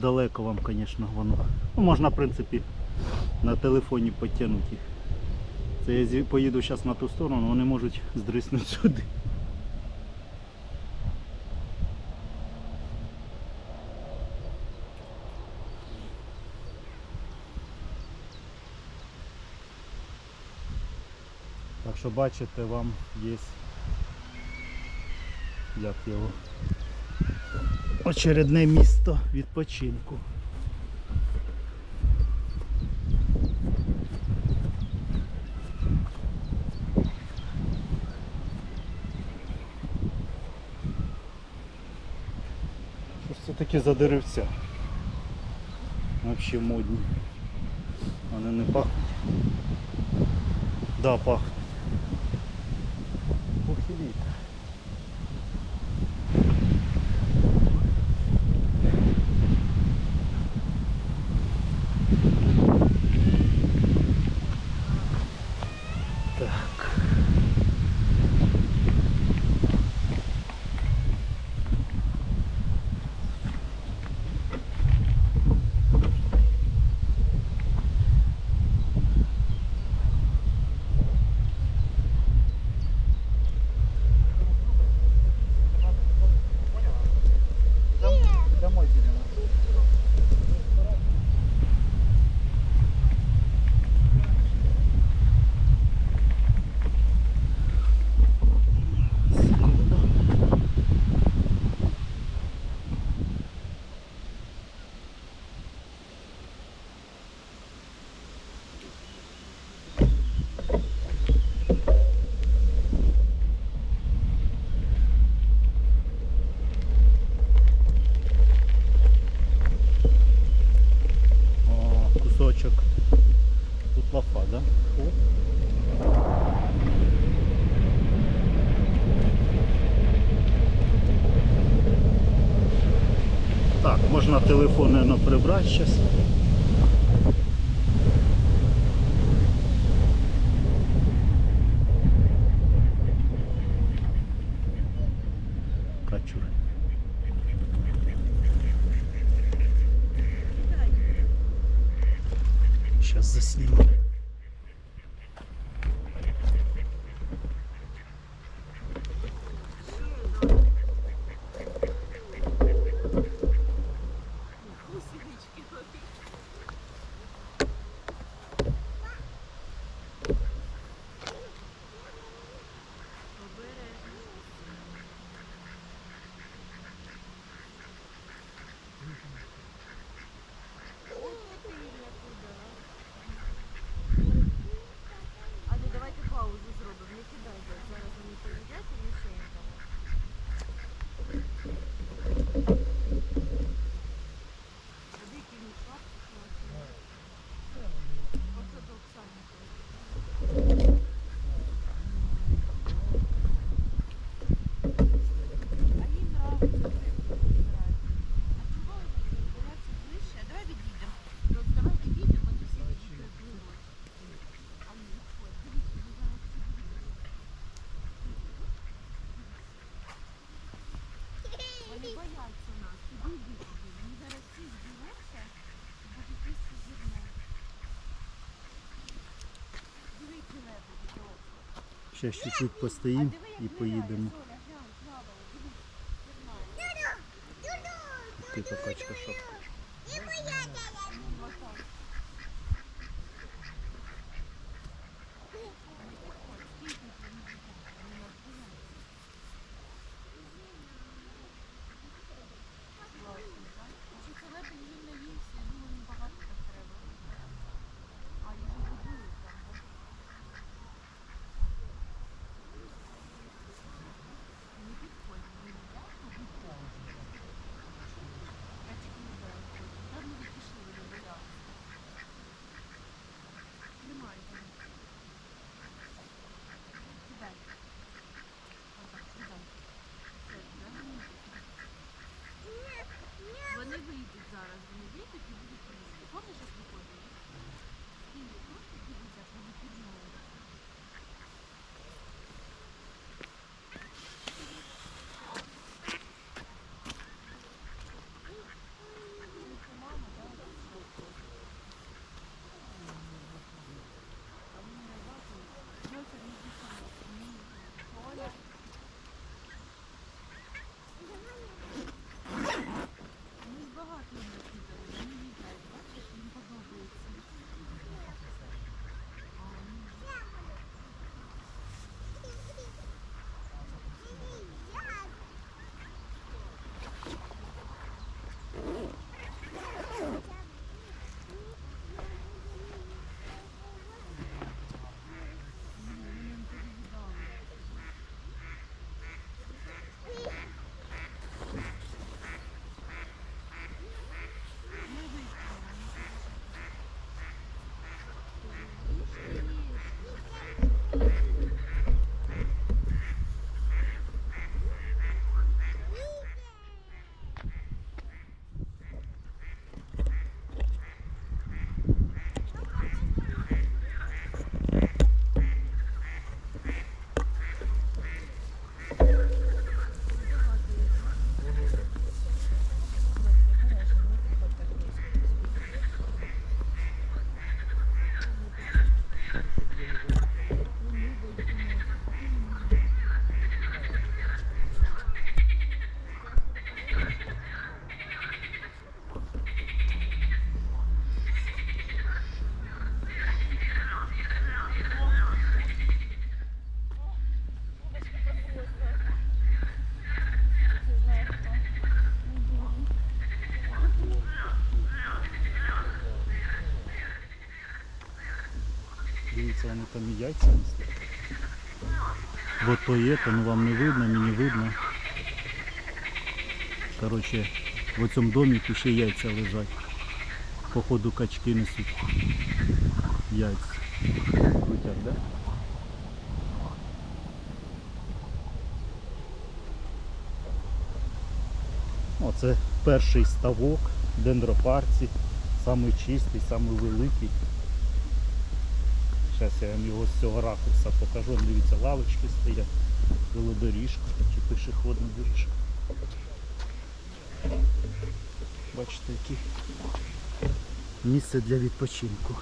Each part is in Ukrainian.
далеко вам, звісно, воно. Ну, можна, в принципі, на телефоні потягнути. Це я поїду зараз на ту сторону, вони можуть здриснути сюди. Так що бачите, вам є як його очередне місто відпочинку. Що ж це таке за деревця? Взагалі модні. Вони не пахнуть. Да, пахнуть. Можна телефон, наверное, прибрати зараз. Качур. Сейчас засниму. А ну давайте паузу зробимо, не кидайте. Зараз вони поїдять і ми ще їм дамо. Сюди кинуть шапку. Оце до Оксани. А їм нравиться. А чого вони збираються ближче? А давай відійдемо. От Давай відійдемо, а то всі відійдемо. А ні, ось, дивіться, вони зараз всі будуть. Вони бояться нас. Іди, іди сюди. Вони зараз всі зберуться і будуть їсти зерно. Диви, які лебеді, добре. Ще чуть-чуть постоїмо і поїдемо. Ти та качка шапка. Вони там яйця несуть. Вот то є, то ну вам не видно, мені видно. Коротше, в цьому домі ще яйця лежать. Походу качки несуть яйця. Крутять, да? О, це перший ставок дендропарці, самий чистий, самий великий. Зараз я вам його з цього ракурса покажу. Дивіться, лавочки стоять, велодоріжка чи пішохідна доріжка. Бачите, яке місце для відпочинку.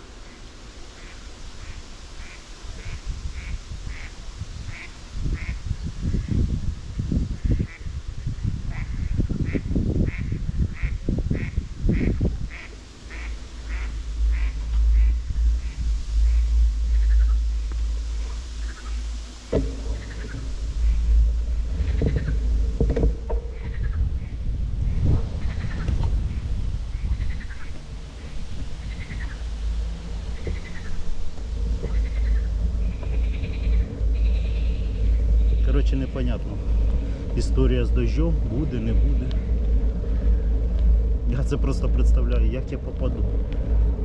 Коротше, непонятно. Історія з дощом буде, не буде. Я це просто представляю, як я попаду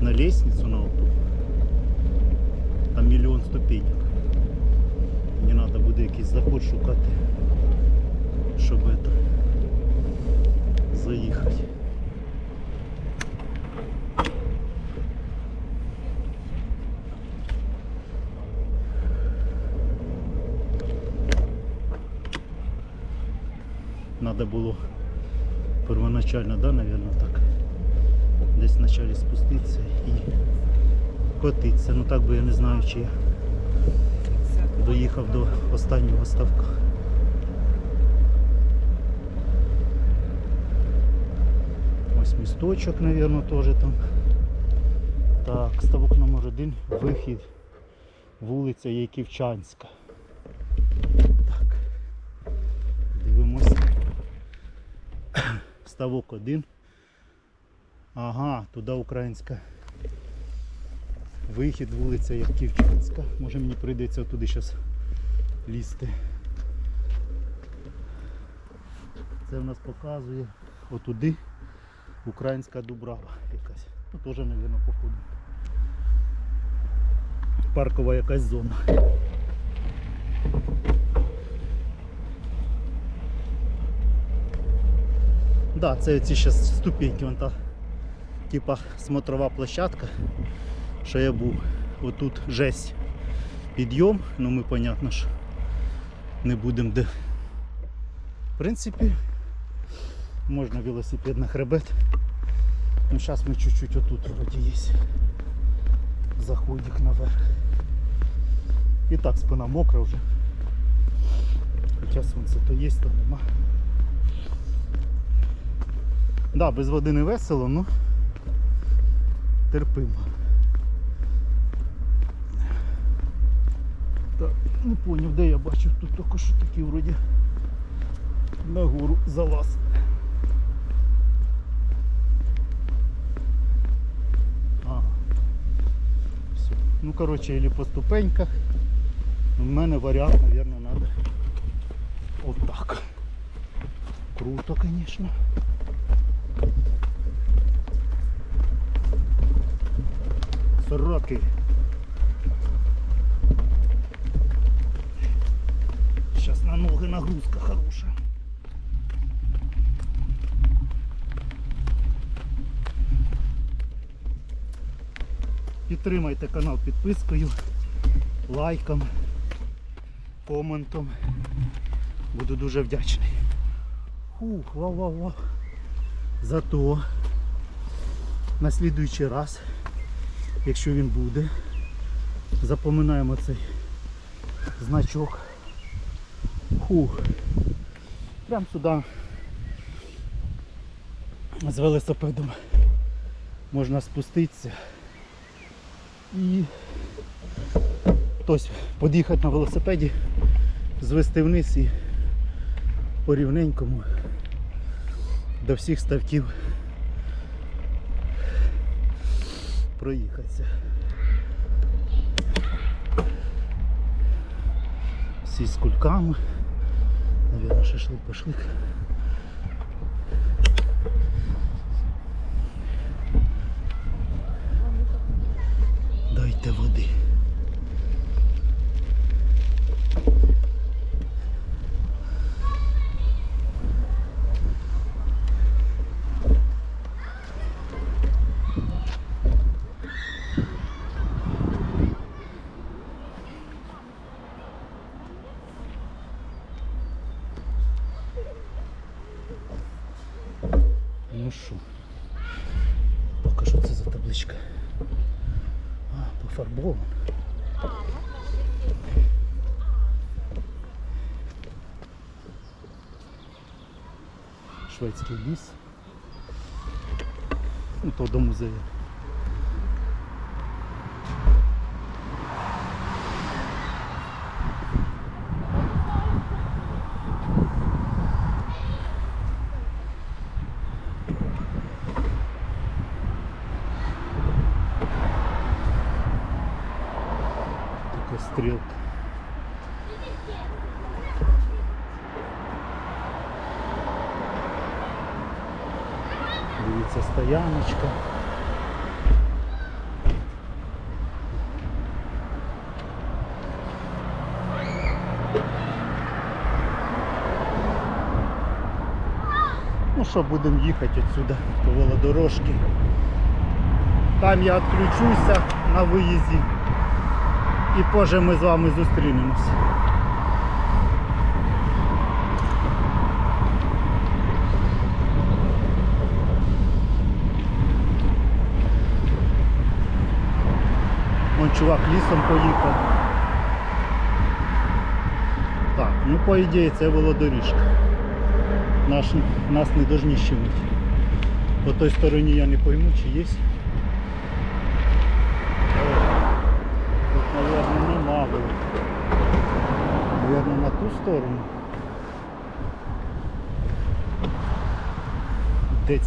на лестницю на оту. Там мільйон ступенек. Мені треба буде якийсь заход шукати, щоб это, заїхати. Надо було первоначально, да, наверное, так. Десь вначале спуститися і котитися. Ну так би я не знаю, чи я доїхав до останнього ставка. Ось місточок, наверное, теж там. Так, ставок номер один, вихід, вулиця Яківчанська. Так. Дивимося. Ставок один. Ага, туди українська. Вихід, вулиця Яківчанська. Може мені прийдеться туди зараз лізти. Це в нас показує отуди українська Дубрава якась. Ну теж, мабуть, походу. Паркова якась зона. Да, це ці зараз ступеньки, вон та типа смотрова площадка, що я був. Отут жесть. Підйом, ну ми понятно що не будемо де. В принципі, можна велосипед на хребет. Ну зараз ми чуть-чуть отут вроді є. Заходик наверх. І так спина мокра вже. Хоча сонце то є, то нема. Да, без води не весело, ну терпимо. Так, не поняв, де я бачив, тут тільки що такі вроді на гору залаз. Ага. Все. Ну коротше, или по ступеньках. У мене варіант, мабуть, треба отак. Круто, звісно. Сороки. Сейчас на ноги нагрузка хорошая. Підтримайте канал підпискою, лайком, коментом. Буду дуже вдячний. Фух, вау-вау-вау. Зато на слідуючий раз, якщо він буде, запоминаємо цей значок. Фух. Прям сюди з велосипедом можна спуститися і хтось під'їхати на велосипеді, звести вниз і по рівненькому до всіх ставків проїхатися. Всі з кульками. Навірно, шашлик пашлик Дайте води. Пофарбовано. Шведський ліс. Ну, то до музею. Така стрілка. Дивіться, стояночка. Ну що, будемо їхати відсюди по велодорожці. Там я відключуся на виїзді. І позже ми з вами зустрінемось. Вон чувак лісом поїхав. Так, ну по ідеї це велодоріжка. Наш, нас не должні. По той стороні я не пойму, чи є. Тут, наверное, нема було. Наверное, на ту сторону. Де?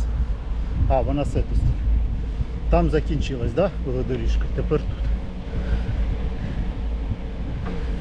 А, вона з цієї сторони. Там закінчилась, да, велодоріжка? Тепер тут.